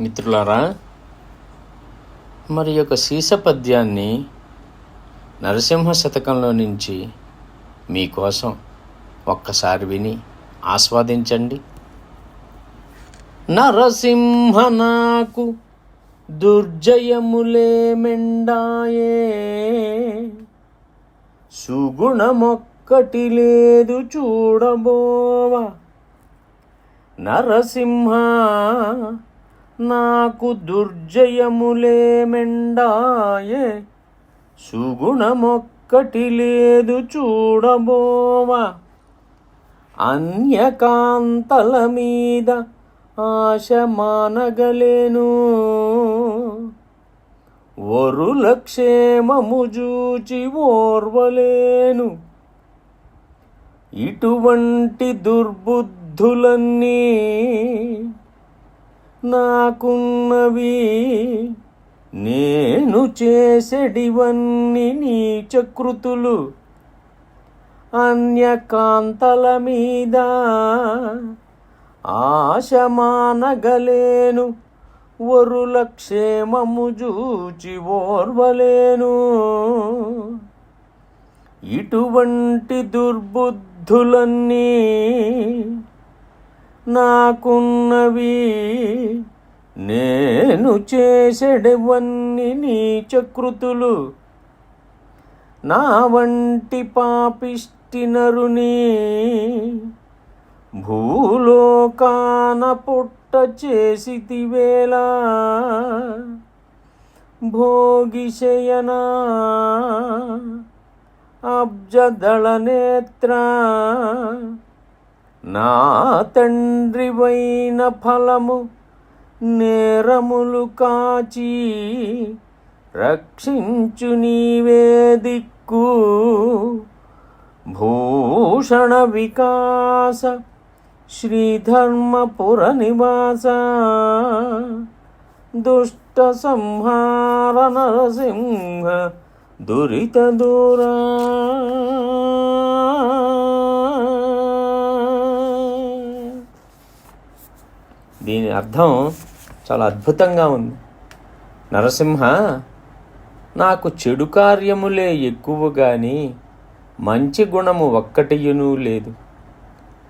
మిత్రులారా మరి యొక్క సీస పద్యాన్ని నరసింహ శతకంలో నుంచి మీకోసం ఒక్కసారి విని ఆస్వాదించండి. నరసింహ నాకు దుర్జయములే మెండాయే సుగుణమొక్కటి లేదు చూడబోవా. నరసింహ నాకు దుర్జయములేమెండాయే సుగుణమొక్కటి లేదు చూడబోవా. అన్యకాంతల మీద ఆశ మానగలేను వరుల క్షేమము చూచి ఓర్వలేను. ఇటువంటి దుర్బుద్ధులన్నీ నాకున్నవి నేను చేసెడివన్నీ నీచకృతులు అన్యకాంతల మీద ఆశమానగలేను వరుల క్షేమము చూచి ఓర్వలేను. ఇటువంటి దుర్బుద్ధులన్నీ నాకున్నవి నేను చేసెడవన్నీ నీచకృతులు నా వంటి పాపిష్టి నరుని భూలోకాన పుట్ట చేసితివేలా భోగిశయనా అబ్జదళ నేత్ర నా తండ్రివైన ఫలము నేరములు కాచి రక్షించు నీవే దిక్కు. భూషణ వికాస శ్రీధర్మపుర నివాస దుష్ట సంహార నరసింహ దురిత దూరా. దీని అర్థం చాలా అద్భుతంగా ఉంది. నరసింహ నాకు చెడు కార్యములే ఎక్కువ గాని మంచి గుణము ఒక్కటియునూ లేదు.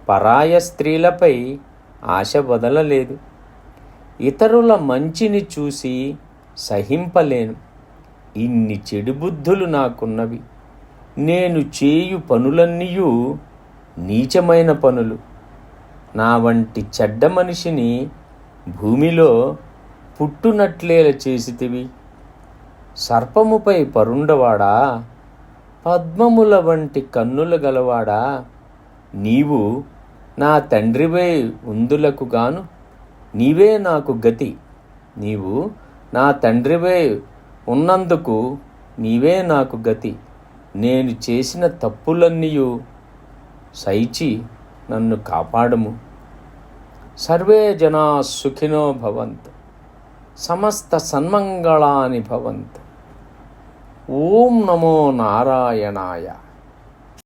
పరాయ స్త్రీలపై ఆశ వదలలేదు. ఇతరుల మంచిని చూసి సహింపలేను. ఇన్ని చెడు బుద్ధులు నాకున్నవి. నేను చేయు పనులన్నీయూ నీచమైన పనులు. నా వంటి చెడ్డ మనిషిని భూమిలో పుట్టునట్లేల చేసితివి. సర్పముపై పరుండవాడా? పద్మముల వంటి కన్నుల గలవాడా? నీవు నా తండ్రివై ఉందులకు గాను నీవే నాకు గతి. నీవు నా తండ్రివై ఉన్నందుకు నీవే నాకు గతి. నేను చేసిన తప్పులన్నీయు సైచి నన్ను కాపాడము. సర్వే జనా సుఖినో భవంతు. సమస్త సన్మంగళాని భవంతు. ఓం నమో నారాయణాయ.